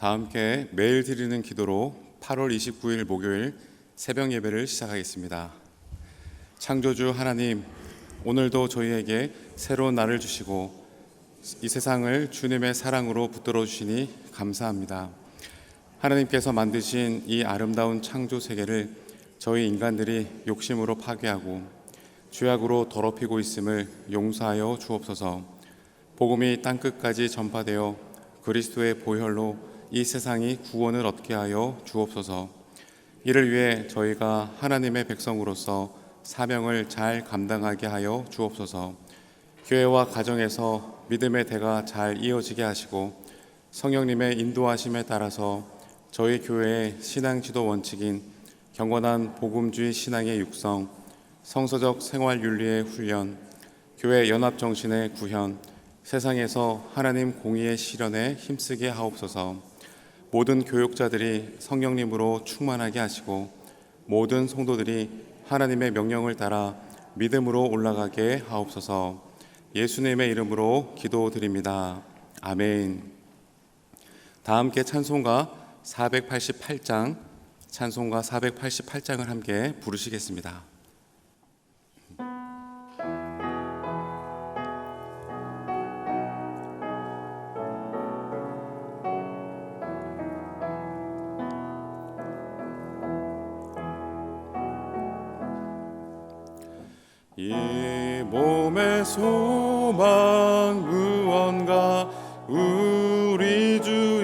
다 함께 매일 드리는 기도로 8월 29일 목요일 새벽 예배를 시작하겠습니다. 창조주 하나님, 오늘도 저희에게 새로운 날을 주시고 이 세상을 주님의 사랑으로 붙들어 주시니 감사합니다. 하나님께서 만드신 이 아름다운 창조 세계를 저희 인간들이 욕심으로 파괴하고 죄악으로 더럽히고 있음을 용서하여 주옵소서. 복음이 땅 끝까지 전파되어 그리스도의 보혈로 이 세상이 구원을 얻게 하여 주옵소서. 이를 위해 저희가 하나님의 백성으로서 사명을 잘 감당하게 하여 주옵소서. 교회와 가정에서 믿음의 대가 잘 이어지게 하시고 성령님의 인도하심에 따라서 저희 교회의 신앙 지도 원칙인 경건한 복음주의 신앙의 육성, 성서적 생활 윤리의 훈련, 교회 연합 정신의 구현, 세상에서 하나님 공의의 실현에 힘쓰게 하옵소서. 모든 교육자들이 성령님으로 충만하게 하시고 모든 성도들이 하나님의 명령을 따라 믿음으로 올라가게 하옵소서. 예수님의 이름으로 기도드립니다. 아멘. 다 함께 찬송가 488장 찬송가 488장을 함께 부르시겠습니다. 이 몸의 소망 무언가 우리 주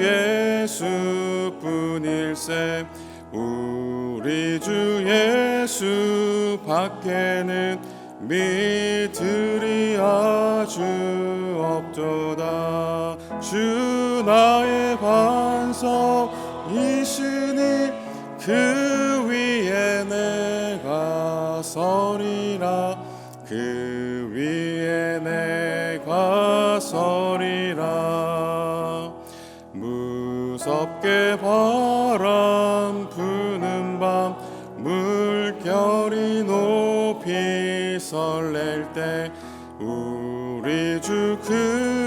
예수뿐일세 우리 주 예수 밖에는 믿으리 아주 없도다 주 나의 반석이시니 그 위에 내가 서리라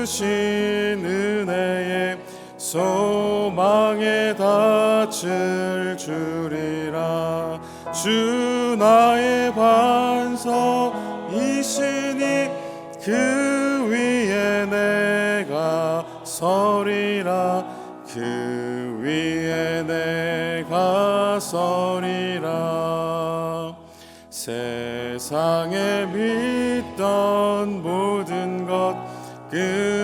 크신 은혜에 소망에 닿을 줄이라. 주 나의 반석이시니 그 위에 내가 서리라. 그 위에 내가 서리라. 세상에 믿던 모든 것끊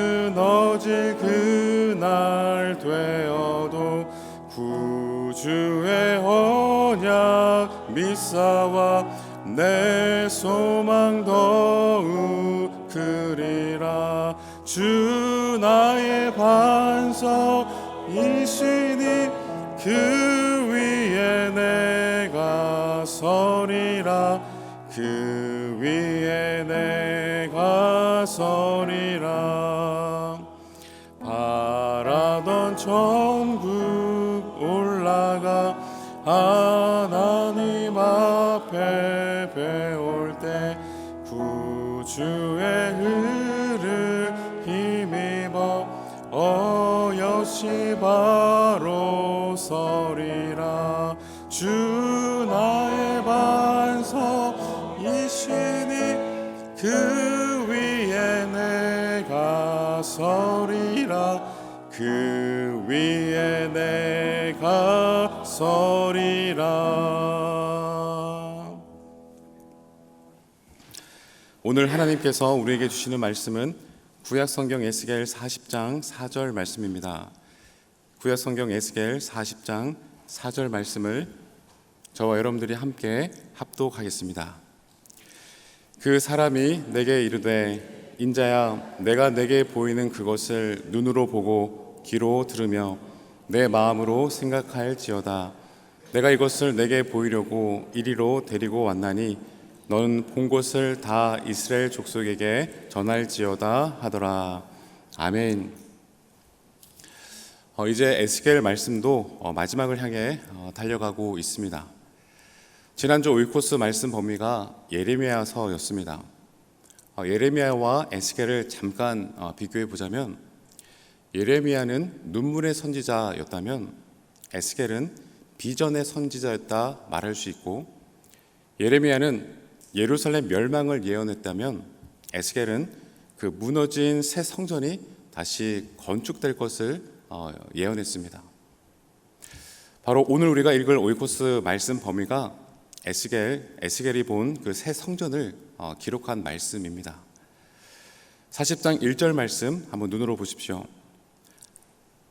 어질 그날 되어도 구주의 언약 미사와 내 소망 더욱 크리라. 주 나의 반석이시니 그 위에 내가 서리라. 그 위에 내가 서리라 서리라 오늘 하나님께서 우리에게 주시는 말씀은 구약 성경 에스겔 40장 4절 말씀입니다. 구약 성경 에스겔 40장 4절 말씀을 저와 여러분들이 함께 합독하겠습니다. 그 사람이 내게 이르되 인자야 내가 내게 보이는 그것을 눈으로 보고 귀로 들으며 내 마음으로 생각할지어다 내가 이것을 내게 보이려고 이리로 데리고 왔나니 너는 본 것을 다 이스라엘 족속에게 전할지어다 하더라 아멘. 어, 이제 에스겔 말씀도 어, 마지막을 향해 어, 달려가고 있습니다. 지난주 오이코스 말씀 범위가 예레미야서였습니다. 어, 예레미야와 에스겔을 잠깐 어, 비교해 보자면 예레미야는 눈물의 선지자였다면 에스겔은 비전의 선지자였다 말할 수 있고 예레미야는 예루살렘 멸망을 예언했다면 에스겔은 그 무너진 새 성전이 다시 건축될 것을 어, 예언했습니다. 바로 오늘 우리가 읽을 오이코스 말씀 범위가 에스겔 에스겔이 본 그 새 성전을 어, 기록한 말씀입니다. 40장 1절 말씀 한번 눈으로 보십시오.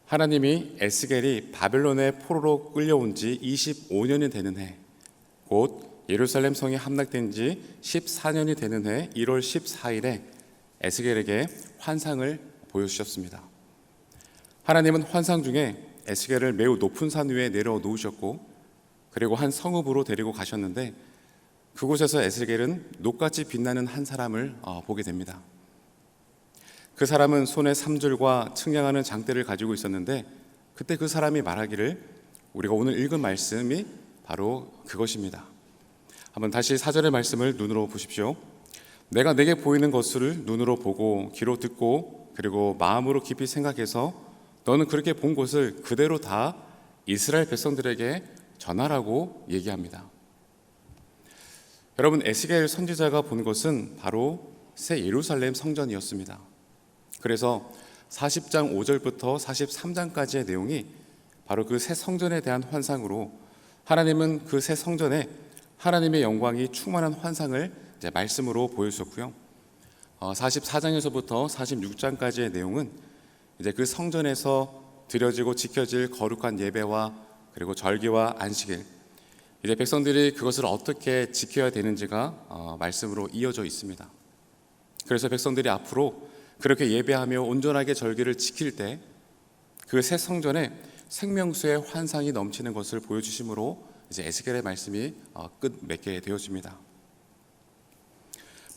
하나님이 에스겔이 바벨론의 포로로 끌려온 지 25년이 되는 해, 곧 예루살렘 성이 함락된 지 14년이 되는 해 1월 14일에 에스겔에게 환상을 보여주셨습니다. 하나님은 환상 중에 에스겔을 매우 높은 산 위에 내려 놓으셨고 그리고 한 성읍으로 데리고 가셨는데 그곳에서 에스겔은 녹같이 빛나는 한 사람을 어, 보게 됩니다. 그 사람은 손에 삼줄과 측량하는 장대를 가지고 있었는데 그때 그 사람이 말하기를 우리가 오늘 읽은 말씀이 바로 그것입니다. 한번 다시 사절의 말씀을 눈으로 보십시오. 내가 내게 보이는 것을 눈으로 보고 귀로 듣고 그리고 마음으로 깊이 생각해서 너는 그렇게 본 것을 그대로 다 이스라엘 백성들에게 전하라고 얘기합니다. 여러분 에스겔 선지자가 본 것은 바로 새 예루살렘 성전이었습니다. 그래서 40장 5절부터 43장까지의 내용이 바로 그 새 성전에 대한 환상으로 하나님은 그 새 성전에 하나님의 영광이 충만한 환상을 말씀으로 보여주셨고요. 어, 44장에서부터 46장까지의 내용은 이제 그 성전에서 드려지고 지켜질 거룩한 예배와 그리고 절기와 안식일 이제 백성들이 그것을 어떻게 지켜야 되는지가 어, 말씀으로 이어져 있습니다. 그래서 백성들이 앞으로 그렇게 예배하며 온전하게 절기를 지킬 때 그 새 성전에 생명수의 환상이 넘치는 것을 보여주심으로 이제 에스겔의 말씀이 어, 끝 맺게 되어집니다.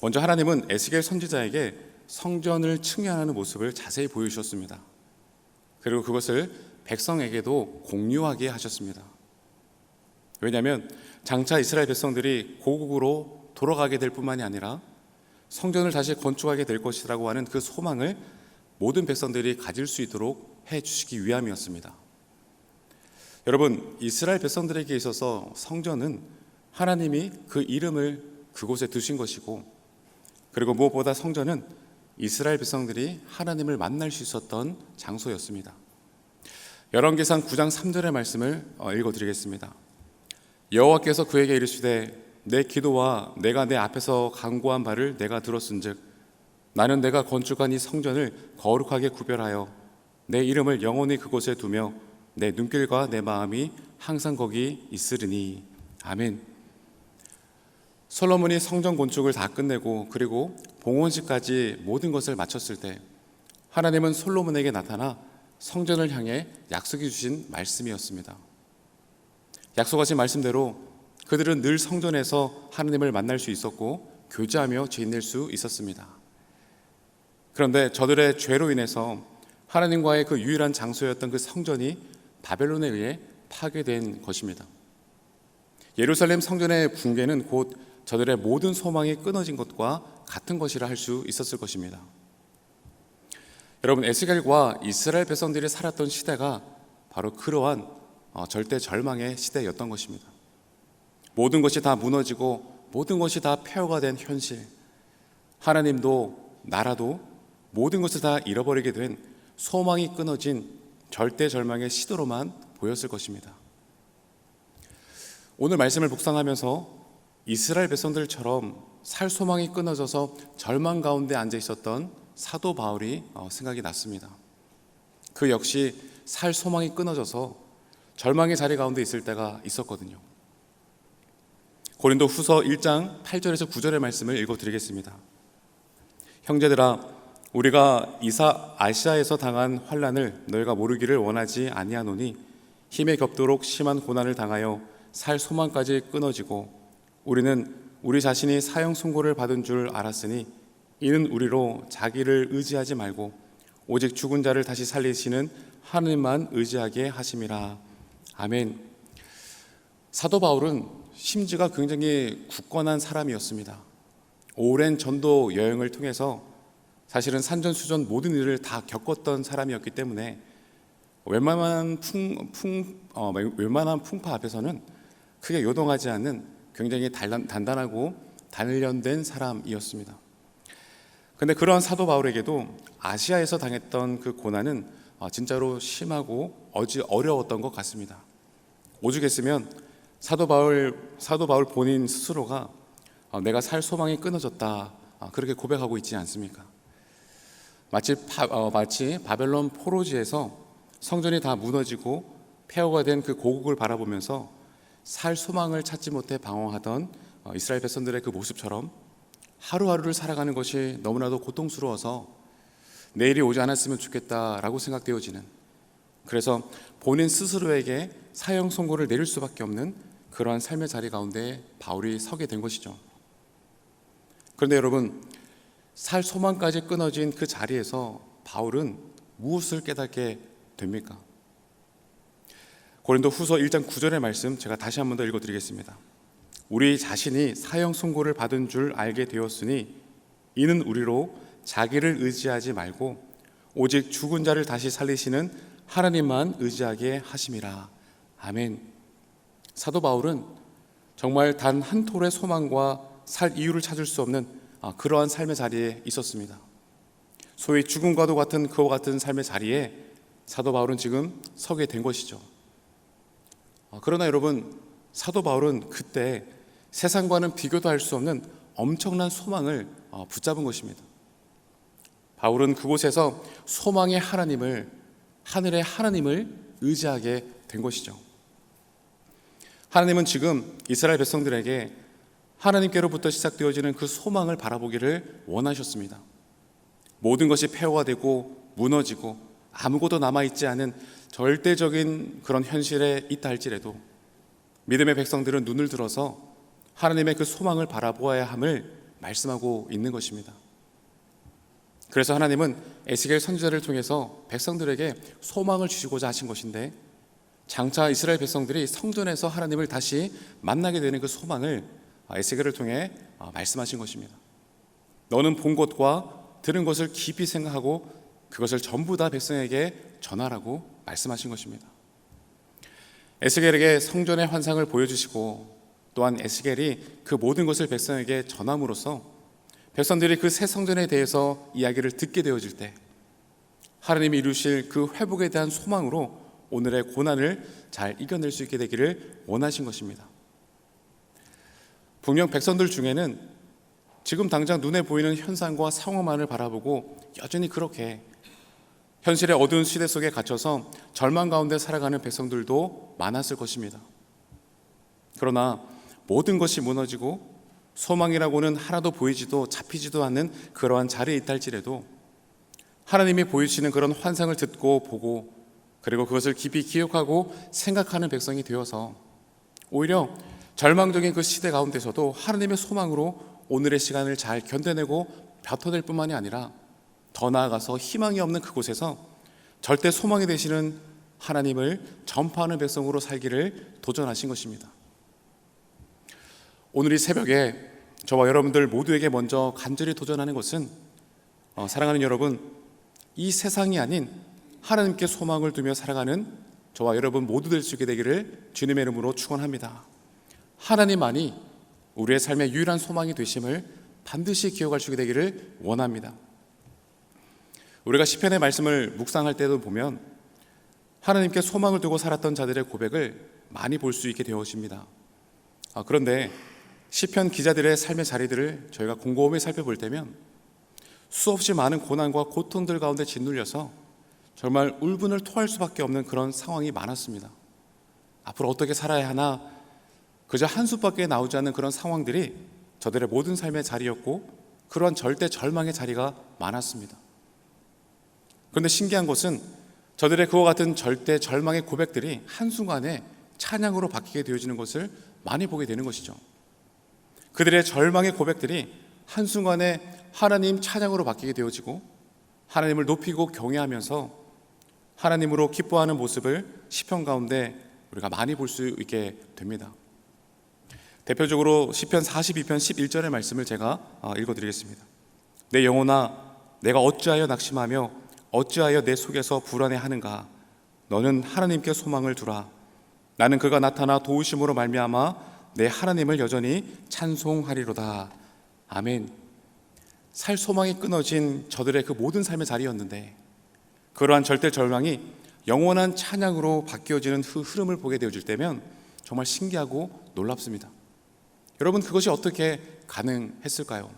먼저 하나님은 에스겔 선지자에게 성전을 측량하는 모습을 자세히 보여주셨습니다. 그리고 그것을 백성에게도 공유하게 하셨습니다. 왜냐하면 장차 이스라엘 백성들이 고국으로 돌아가게 될 뿐만이 아니라 성전을 다시 건축하게 될 것이라고 하는 그 소망을 모든 백성들이 가질 수 있도록 해 주시기 위함이었습니다. 여러분, 이스라엘 백성들에게 있어서 성전은 하나님이 그 이름을 그곳에 두신 것이고 그리고 무엇보다 성전은 이스라엘 백성들이 하나님을 만날 수 있었던 장소였습니다. 열왕기상 9장 3절의 말씀을 어, 읽어 드리겠습니다. 여호와께서 그에게 이르시되 내 기도와 내가 내 앞에서 간구한 바를 내가 들었은즉 나는 내가 건축한 이 성전을 거룩하게 구별하여 내 이름을 영원히 그곳에 두며 내 눈길과 내 마음이 항상 거기 있으리니 아멘. 솔로몬이 성전 건축을 다 끝내고 그리고 봉헌식까지 모든 것을 마쳤을 때 하나님은 솔로몬에게 나타나 성전을 향해 약속해 주신 말씀이었습니다. 약속하신 말씀대로 그들은 늘 성전에서 하나님을 만날 수 있었고 교제하며 지낼 수 있었습니다. 그런데 저들의 죄로 인해서 하나님과의 그 유일한 장소였던 그 성전이 바벨론에 의해 파괴된 것입니다. 예루살렘 성전의 붕괴는 곧 저들의 모든 소망이 끊어진 것과 같은 것이라 할 수 있었을 것입니다. 여러분 에스겔과 이스라엘 백성들이 살았던 시대가 바로 그러한 어, 절대 절망의 시대였던 것입니다. 모든 것이 다 무너지고 모든 것이 다 폐허가 된 현실. 하나님도 나라도 모든 것을 다 잃어버리게 된 소망이 끊어진 절대 절망의 시도로만 보였을 것입니다. 오늘 말씀을 묵상하면서 이스라엘 백성들처럼 살 소망이 끊어져서 절망 가운데 앉아 있었던 사도 바울이 어, 생각이 났습니다. 그 역시 살 소망이 끊어져서 절망의 자리 가운데 있을 때가 있었거든요. 고린도 후서 1장 8절에서 9절의 말씀을 읽어 드리겠습니다. 형제들아 우리가 이사 아시아에서 당한 환란을 너희가 모르기를 원하지 아니하노니 힘에 겹도록 심한 고난을 당하여 살 소망까지 끊어지고 우리는 우리 자신이 사형 선고를 받은 줄 알았으니 이는 우리로 자기를 의지하지 말고 오직 죽은 자를 다시 살리시는 하느님만 의지하게 하심이라. 아멘. 사도 바울은 심지가 굉장히 굳건한 사람이었습니다. 오랜 전도 여행을 통해서 사실은 산전수전 모든 일을 다 겪었던 사람이었기 때문에 웬만한 풍, 풍 어, 웬만한 풍파 앞에서는 크게 요동하지 않는 굉장히 단단, 단단하고 단련된 사람이었습니다. 근데 그러한 사도 바울에게도 아시아에서 당했던 그 고난은 어, 진짜로 심하고 어지 어려웠던 것 같습니다. 오죽했으면 사도 바울 사도 바울 본인 스스로가 어, 내가 살 소망이 끊어졌다 어, 그렇게 고백하고 있지 않습니까? 마치 바, 어, 마치 바벨론 포로지에서 성전이 다 무너지고 폐허가 된 그 고국을 바라보면서 살 소망을 찾지 못해 방황하던 어, 이스라엘 백성들의 그 모습처럼 하루하루를 살아가는 것이 너무나도 고통스러워서 내일이 오지 않았으면 좋겠다라고 생각되어지는 그래서 본인 스스로에게 사형 선고를 내릴 수밖에 없는 그러한 삶의 자리 가운데 바울이 서게 된 것이죠. 그런데 여러분 살 소망까지 끊어진 그 자리에서 바울은 무엇을 깨닫게 됩니까? 고린도 후서 1장 9절의 말씀 제가 다시 한 번 더 읽어 드리겠습니다. 우리 자신이 사형 선고를 받은 줄 알게 되었으니 이는 우리로 자기를 의지하지 말고 오직 죽은 자를 다시 살리시는 하나님만 의지하게 하심이라. 아멘. 사도 바울은 정말 단 한 톨의 소망과 살 이유를 찾을 수 없는 아, 그러한 삶의 자리에 있었습니다. 소위 죽음과도 같은 그와 같은 삶의 자리에 사도 바울은 지금 서게 된 것이죠. 아, 그러나 여러분 사도 바울은 그때 세상과는 비교도 할 수 없는 엄청난 소망을 어, 붙잡은 것입니다. 바울은 그곳에서 소망의 하나님을 하늘의 하나님을 의지하게 된 것이죠. 하나님은 지금 이스라엘 백성들에게 하나님께로부터 시작되어지는 그 소망을 바라보기를 원하셨습니다. 모든 것이 폐허되고 무너지고 아무것도 남아있지 않은 절대적인 그런 현실에 있다 할지라도 믿음의 백성들은 눈을 들어서 하나님의 그 소망을 바라보아야 함을 말씀하고 있는 것입니다. 그래서 하나님은 에스겔 선지자를 통해서 백성들에게 소망을 주시고자 하신 것인데 장차 이스라엘 백성들이 성전에서 하나님을 다시 만나게 되는 그 소망을 에스겔을 통해 말씀하신 것입니다. 너는 본 것과 들은 것을 깊이 생각하고 그것을 전부 다 백성에게 전하라고 말씀하신 것입니다. 에스겔에게 성전의 환상을 보여주시고 또한 에스겔이 그 모든 것을 백성에게 전함으로써 백성들이 그 새 성전에 대해서 이야기를 듣게 되어질 때 하나님이 이루실 그 회복에 대한 소망으로 오늘의 고난을 잘 이겨낼 수 있게 되기를 원하신 것입니다. 분명 백성들 중에는 지금 당장 눈에 보이는 현상과 상황만을 바라보고 여전히 그렇게 현실의 어두운 시대 속에 갇혀서 절망 가운데 살아가는 백성들도 많았을 것입니다. 그러나 모든 것이 무너지고 소망이라고는 하나도 보이지도 잡히지도 않는 그러한 자리에 있달지라도 하나님이 보이시는 그런 환상을 듣고 보고 그리고 그것을 깊이 기억하고 생각하는 백성이 되어서 오히려 절망적인 그 시대 가운데서도 하나님의 소망으로 오늘의 시간을 잘 견뎌내고 벼터낼 뿐만이 아니라 더 나아가서 희망이 없는 그곳에서 절대 소망이 되시는 하나님을 전파하는 백성으로 살기를 도전하신 것입니다. 오늘 이 새벽에 저와 여러분들 모두에게 먼저 간절히 도전하는 것은 어, 사랑하는 여러분, 이 세상이 아닌 하나님께 소망을 두며 살아가는 저와 여러분 모두 될 수 있게 되기를 주님의 이름으로 축원합니다. 하나님만이 우리의 삶의 유일한 소망이 되심을 반드시 기억할 수 있게 되기를 원합니다. 우리가 시편의 말씀을 묵상할 때도 보면 하나님께 소망을 두고 살았던 자들의 고백을 많이 볼 수 있게 되어집니다. 아, 그런데 시편 기자들의 삶의 자리들을 저희가 곰곰이 살펴볼 때면 수없이 많은 고난과 고통들 가운데 짓눌려서 정말 울분을 토할 수밖에 없는 그런 상황이 많았습니다. 앞으로 어떻게 살아야 하나 그저 한숨밖에 나오지 않는 그런 상황들이 저들의 모든 삶의 자리였고 그러한 절대 절망의 자리가 많았습니다. 그런데 신기한 것은 저들의 그와 같은 절대 절망의 고백들이 한순간에 찬양으로 바뀌게 되어지는 것을 많이 보게 되는 것이죠. 그들의 절망의 고백들이 한순간에 하나님 찬양으로 바뀌게 되어지고 하나님을 높이고 경외하면서 하나님으로 기뻐하는 모습을 시편 가운데 우리가 많이 볼 수 있게 됩니다. 대표적으로 시편 42편 11절의 말씀을 제가 어, 읽어 드리겠습니다. 내 영혼아 내가 어찌하여 낙심하며 어찌하여 내 속에서 불안해 하는가 너는 하나님께 소망을 두라 나는 그가 나타나 도우심으로 말미암아 내 하나님을 여전히 찬송하리로다 아멘 살 소망이 끊어진 저들의 그 모든 삶의 자리였는데 그러한 절대 절망이 영원한 찬양으로 바뀌어지는 그 흐름을 보게 되어질 때면 정말 신기하고 놀랍습니다. 여러분 그것이 어떻게 가능했을까요?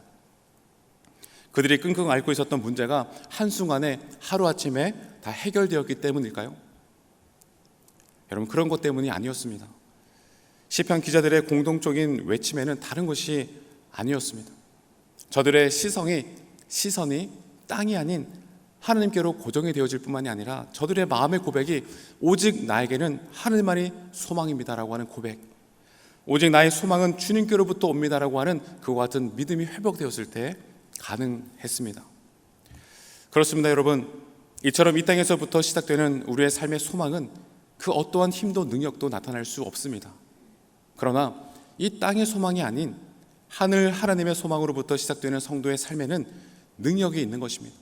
그들이 끙끙 앓고 있었던 문제가 한순간에 하루아침에 다 해결되었기 때문일까요? 여러분 그런 것 때문이 아니었습니다. 시편 기자들의 공동적인 외침에는 다른 것이 아니었습니다. 저들의 시선이 시선이 땅이 아닌 하나님께로 고정이 되어질 뿐만이 아니라 저들의 마음의 고백이 오직 나에게는 하늘만이 소망입니다라고 하는 고백. 오직 나의 소망은 주님께로부터 옵니다라고 하는 그와 같은 믿음이 회복되었을 때 가능했습니다. 그렇습니다, 여러분. 이처럼 이 땅에서부터 시작되는 우리의 삶의 소망은 그 어떠한 힘도 능력도 나타날 수 없습니다. 그러나 이 땅의 소망이 아닌 하늘 하나님의 소망으로부터 시작되는 성도의 삶에는 능력이 있는 것입니다.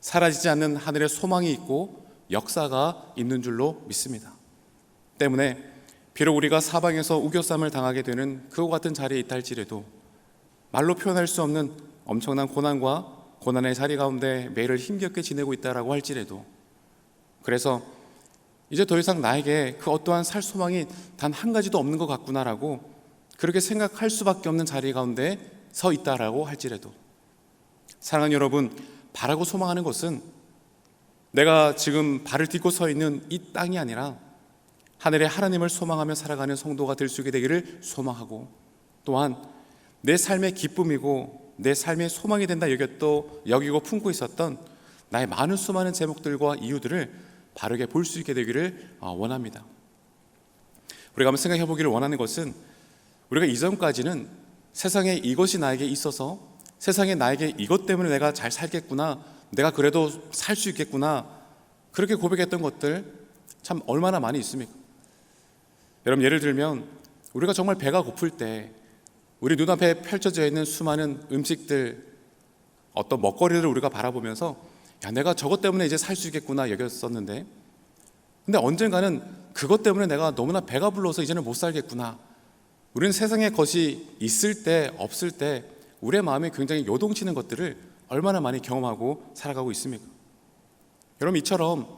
사라지지 않는 하늘의 소망이 있고 역사가 있는 줄로 믿습니다. 때문에 비록 우리가 사방에서 우겨쌈을 당하게 되는 그와 같은 자리에 있다 할지라도 말로 표현할 수 없는 엄청난 고난과 고난의 자리 가운데 매일을 힘겹게 지내고 있다라고 할지라도 그래서 이제 더 이상 나에게 그 어떠한 살 소망이 단 한 가지도 없는 것 같구나라고 그렇게 생각할 수밖에 없는 자리 가운데 서 있다라고 할지라도. 사랑하는 여러분 바라고 소망하는 것은 내가 지금 발을 딛고 서 있는 이 땅이 아니라 하늘의 하나님을 소망하며 살아가는 성도가 될 수 있게 되기를 소망하고 또한 내 삶의 기쁨이고 내 삶의 소망이 된다 여겼도 여기고 품고 있었던 나의 많은 수많은 제목들과 이유들을 바르게 볼 수 있게 되기를 어, 원합니다. 우리가 한번 생각해 보기를 원하는 것은 우리가 이전까지는 세상에 이것이 나에게 있어서 세상에 나에게 이것 때문에 내가 잘 살겠구나, 내가 그래도 살 수 있겠구나, 그렇게 고백했던 것들 참 얼마나 많이 있습니까? 여러분, 예를 들면 우리가 정말 배가 고플 때 우리 눈앞에 펼쳐져 있는 수많은 음식들, 어떤 먹거리를 우리가 바라보면서 야, 내가 저것 때문에 이제 살 수 있겠구나 여겼었는데 근데 언젠가는 그것 때문에 내가 너무나 배가 불러서 이제는 못 살겠구나. 우리는 세상에 것이 있을 때 없을 때 우리의 마음이 굉장히 요동치는 것들을 얼마나 많이 경험하고 살아가고 있습니까? 여러분 이처럼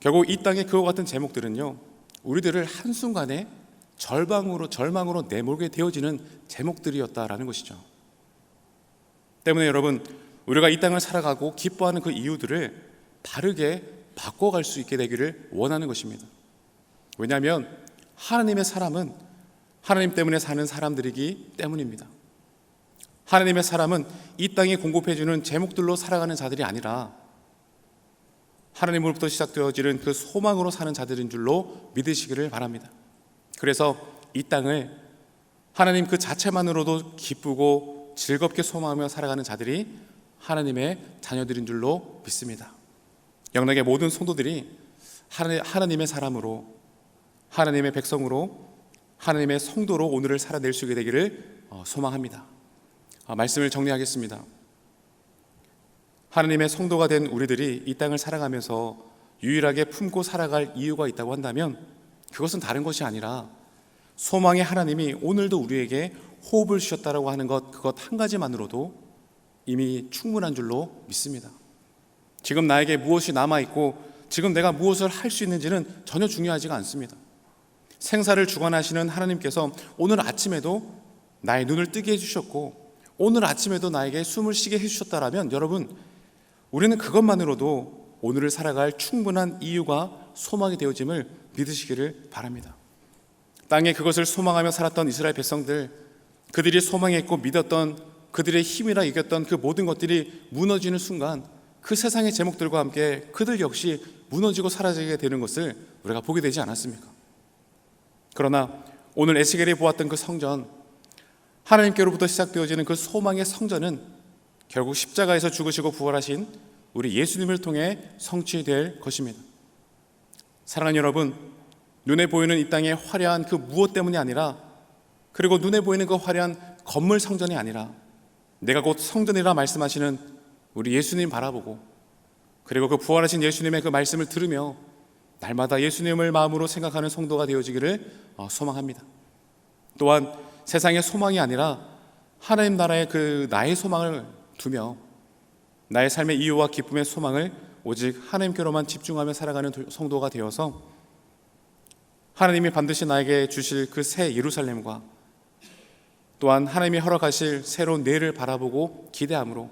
결국 이 땅의 그와 같은 제목들은요 우리들을 한순간에 절망으로 절망으로 내몰게 되어지는 제목들이었다라는 것이죠. 때문에 여러분 우리가 이 땅을 살아가고 기뻐하는 그 이유들을 바르게 바꿔갈 수 있게 되기를 원하는 것입니다. 왜냐하면 하나님의 사람은 하나님 때문에 사는 사람들이기 때문입니다. 하나님의 사람은 이 땅에 공급해주는 제목들로 살아가는 자들이 아니라 하나님으로부터 시작되어지는 그 소망으로 사는 자들인 줄로 믿으시기를 바랍니다. 그래서 이 땅을 하나님 그 자체만으로도 기쁘고 즐겁게 소망하며 살아가는 자들이 하나님의 자녀들인 줄로 믿습니다. 영락의 모든 성도들이 하나님의 사람으로 하나님의 백성으로 하나님의 성도로 오늘을 살아낼 수 있게 되기를 어, 소망합니다. 아, 말씀을 정리하겠습니다. 하나님의 성도가 된 우리들이 이 땅을 살아가면서 유일하게 품고 살아갈 이유가 있다고 한다면 그것은 다른 것이 아니라 소망의 하나님이 오늘도 우리에게 호흡을 주셨다라고 하는 것 그것 한 가지만으로도 이미 충분한 줄로 믿습니다. 지금 나에게 무엇이 남아 있고 지금 내가 무엇을 할 수 있는지는 전혀 중요하지가 않습니다. 생사를 주관하시는 하나님께서 오늘 아침에도 나의 눈을 뜨게 해주셨고 오늘 아침에도 나에게 숨을 쉬게 해주셨다라면 여러분 우리는 그것만으로도 오늘을 살아갈 충분한 이유가 소망이 되어짐을 믿으시기를 바랍니다. 땅에 그것을 소망하며 살았던 이스라엘 백성들 그들이 소망했고 믿었던 그들의 힘이라 이겼던 그 모든 것들이 무너지는 순간 그 세상의 제목들과 함께 그들 역시 무너지고 사라지게 되는 것을 우리가 보게 되지 않았습니까? 그러나 오늘 에스겔이 보았던 그 성전 하나님께로부터 시작되어지는 그 소망의 성전은 결국 십자가에서 죽으시고 부활하신 우리 예수님을 통해 성취될 것입니다. 사랑하는 여러분, 눈에 보이는 이 땅의 화려한 그 무엇 때문이 아니라 그리고 눈에 보이는 그 화려한 건물 성전이 아니라 내가 곧 성전이라 말씀하시는 우리 예수님 바라보고 그리고 그 부활하신 예수님의 그 말씀을 들으며 날마다 예수님을 마음으로 생각하는 성도가 되어지기를 어, 소망합니다. 또한 세상의 소망이 아니라 하나님 나라의 그 나의 소망을 두며 나의 삶의 이유와 기쁨의 소망을 오직 하나님께로만 집중하며 살아가는 성도가 되어서 하나님이 반드시 나에게 주실 그 새 예루살렘과 또한 하나님이 허락하실 새로운 내일을 바라보고 기대함으로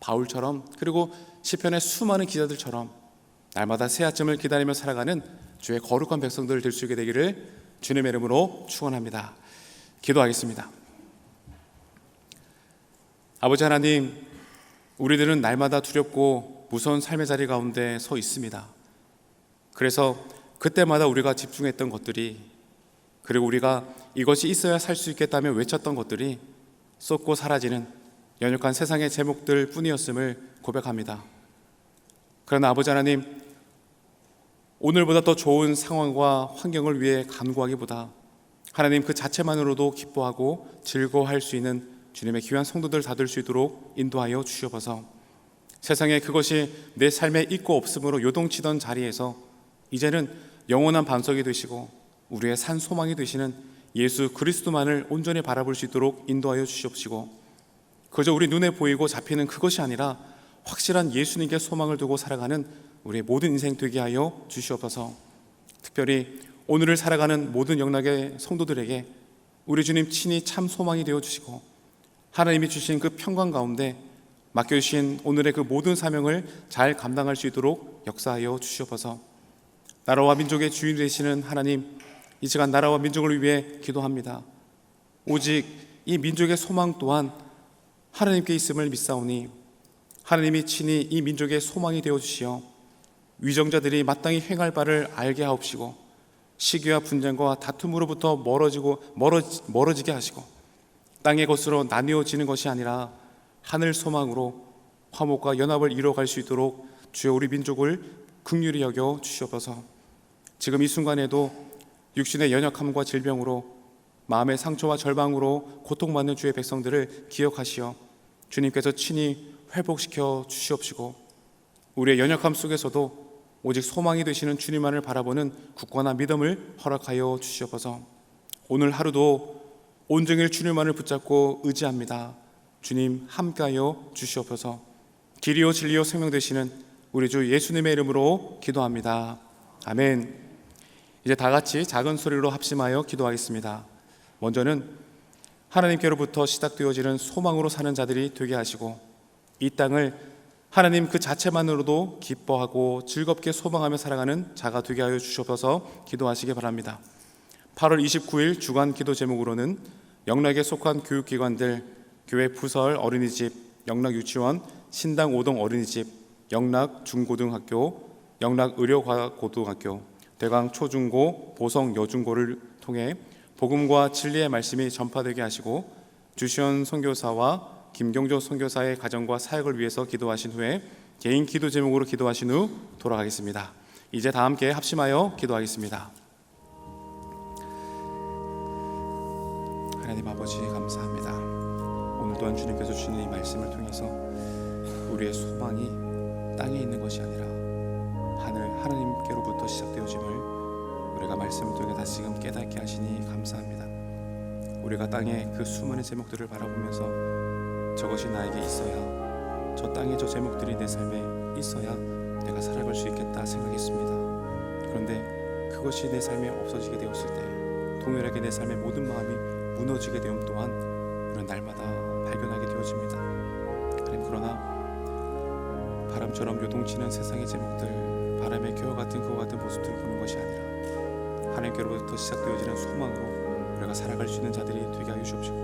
바울처럼 그리고 시편의 수많은 기자들처럼 날마다 새 아침을 기다리며 살아가는 주의 거룩한 백성들 될 수 있게 되기를 주님의 이름으로 축원합니다. 기도하겠습니다. 아버지 하나님, 우리들은 날마다 두렵고 무서운 삶의 자리 가운데 서 있습니다. 그래서 그때마다 우리가 집중했던 것들이 그리고 우리가 이것이 있어야 살 수 있겠다며 외쳤던 것들이 쏟고 사라지는 연약한 세상의 제목들 뿐이었음을 고백합니다. 그러나 아버지 하나님, 오늘보다 더 좋은 상황과 환경을 위해 간구하기보다 하나님 그 자체만으로도 기뻐하고 즐거워할 수 있는 주님의 귀한 성도들 다 될 수 있도록 인도하여 주시옵소서. 세상에 그것이 내 삶에 있고 없음으로 요동치던 자리에서 이제는 영원한 반석이 되시고 우리의 산 소망이 되시는 예수 그리스도만을 온전히 바라볼 수 있도록 인도하여 주시옵시고 그저 우리 눈에 보이고 잡히는 그것이 아니라 확실한 예수님께 소망을 두고 살아가는 우리의 모든 인생 되게 하여 주시옵소서. 특별히 오늘을 살아가는 모든 영락의 성도들에게 우리 주님 친히 참 소망이 되어 주시고 하나님이 주신 그 평강 가운데 맡겨 주신 오늘의 그 모든 사명을 잘 감당할 수 있도록 역사하여 주시옵소서. 나라와 민족의 주인 되시는 하나님, 이 시간 나라와 민족을 위해 기도합니다. 오직 이 민족의 소망 또한 하나님께 있음을 믿사오니 하나님이 친히 이 민족의 소망이 되어 주시어 위정자들이 마땅히 행할 바를 알게 하옵시고 시기와 분쟁과 다툼으로부터 멀어지고 멀어지, 멀어지게 하시고 땅의 것으로 나뉘어지는 것이 아니라 하늘 소망으로 화목과 연합을 이루어갈 수 있도록 주여 우리 민족을 극률히 여겨 주시옵소서. 지금 이 순간에도 육신의 연약함과 질병으로 마음의 상처와 절망으로 고통받는 주의 백성들을 기억하시어 주님께서 친히 회복시켜 주시옵시고 우리의 연약함 속에서도 오직 소망이 되시는 주님만을 바라보는 굳건한 믿음을 허락하여 주시옵소서. 오늘 하루도 온종일 주님만을 붙잡고 의지합니다. 주님 함께하여 주시옵소서. 길이요 진리요 생명 되시는 우리 주 예수님의 이름으로 기도합니다. 아멘. 이제 다 같이 작은 소리로 합심하여 기도하겠습니다. 먼저는 하나님께로부터 시작되어지는 소망으로 사는 자들이 되게 하시고 이 땅을 하나님 그 자체만으로도 기뻐하고 즐겁게 소망하며 살아가는 자가 되게 하여 주시옵소서 기도하시기 바랍니다. 8월 29일 주간 기도 제목으로는 영락에 속한 교육기관들 교회 부설 어린이집, 영락 유치원, 신당 오동 어린이집, 영락 중고등학교, 영락 의료고등학교, 대강 초중고, 보성 여중고를 통해 복음과 진리의 말씀이 전파되게 하시고 주시원 선교사와 김경조 선교사의 가정과 사역을 위해서 기도하신 후에 개인 기도 제목으로 기도하신 후 돌아가겠습니다. 이제 다 함께 합심하여 기도하겠습니다. 하나님 아버지 감사합니다. 오늘 또한 주님께서 주시는 이 말씀을 통해서 우리의 소망이 땅에 있는 것이 아니라 하늘 하나님께로부터 시작되어짐을 우리가 말씀을 통해 다시금 깨닫게 하시니 감사합니다. 우리가 땅에 그 수많은 제목들을 바라보면서 저것이 나에게 있어야 저 땅에 저 제목들이 내 삶에 있어야 내가 살아갈 수 있겠다 생각했습니다. 그런데 그것이 내 삶에 없어지게 되었을 때 동일하게 내 삶의 모든 마음이 무너지게 되음 또한 우리는 날마다 발견하게 되어집니다. 그러나 바람처럼 요동치는 세상의 제목들 바람의 겨와 같은 그와 같은 모습들을 보는 것이 아니라 하나님께로부터 시작되어지는 소망으로 우리가 살아갈 수 있는 자들이 되게 하여 주옵시고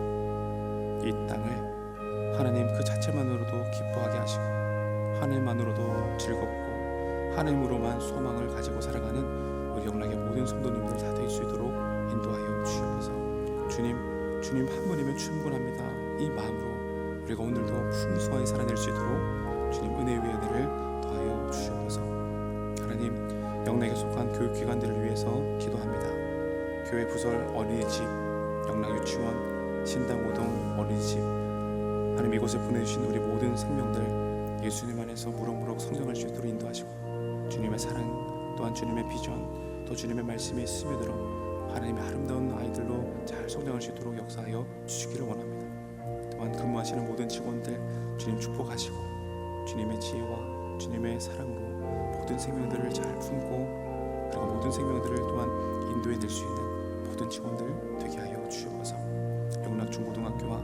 이 땅을 하나님 그 자체만으로도 기뻐하게 하시고 하나님만으로도 즐겁고 하나님으로만 소망을 가지고 살아가는 우리 영락의 모든 성도님들 다 될 수 있도록 인도하여 주시옵소서. 주님 주님 한 분이면 충분합니다. 이 마음으로 우리가 오늘도 풍성하게 살아낼 수 있도록 주님 은혜 위에 은혜를 영락에 속한 교육기관들을 위해서 기도합니다 교회 부설 어린이집 영락 유치원 신당 오동 어린이집 하나님 이곳에 보내주신 우리 모든 생명들 예수님 안에서 무럭무럭 성장할 수 있도록 인도하시고 주님의 사랑 또한 주님의 비전 또 주님의 말씀에 스며들어 하나님의 아름다운 아이들로 잘 성장할 수 있도록 역사하여 주시기를 원합니다. 또한 근무하시는 모든 직원들 주님 축복하시고 주님의 지혜와 주님의 사랑으로 모든 생명들을 잘 품고 그리고 모든 생명들을 또한 인도해 낼 수 있는 모든 직원들 되게 하여 주옵소서. 영락 중고등학교와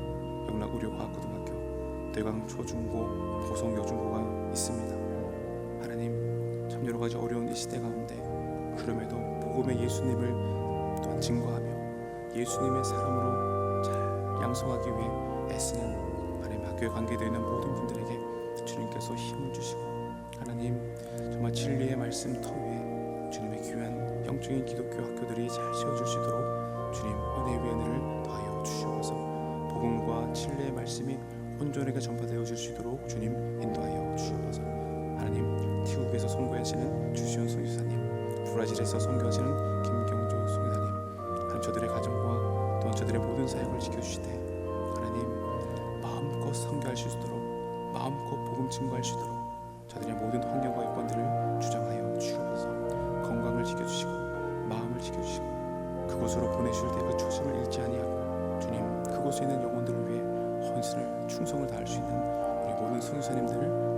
영락 의료과학고등학교, 대강 초중고, 보성 여중고가 있습니다. 하나님 참 여러 가지 어려운 이 시대 가운데 그럼에도 복음의 예수님을 또한 증거하며 예수님의 사랑으로 잘 양성하기 위해 애쓰는 하나님 학교에 관계되어 있는 모든 분들에게 주님께서 힘을 주시고 말씀 터 위에 주님의 귀한 영적인 기독교 학교들이 잘 세워질 수 있도록 주님 은혜 위에 은혜를 더하여 주시옵소서. 복음과 진리의 말씀이 온전하게 전파되어 질 수 있도록 주님 인도하여 주시옵소서. 하나님 태국에서 선교하시는 주시원 선교사님 브라질에서 선교하시는 김경조 선교사님 하나님 저들의 가정과 또한 저들의 모든 사역을 지켜주시되 하나님 마음껏 선교할 수 있도록 마음껏 복음 증거할 수 있도록 저들의 모든 환경과 여건들을 주장하여 그곳으로 보내실 때 그 초심을 잃지 아니하고 주님 그곳에 있는 영혼들을 위해 헌신을 충성을 다할 수 있는 우리 모든 선교사님들을